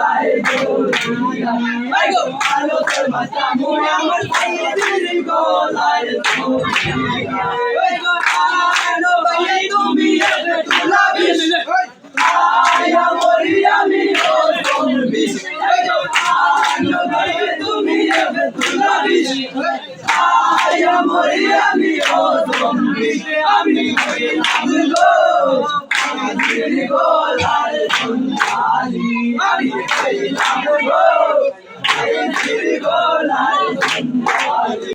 যায় দুনিয়া I go আলো তোর মাথা মুড়ে আমার খাইয়ে দিল গলায় দুনিয়া আই গো আলো বাইরে তুমি এসে তুলাবিস আই আমরি আমি তোর তুলবিস আই গো আলো বাইরে তুমি এসে তুলাবিস আই আমরি আমি তোর তুলবিস আমি তোর Go!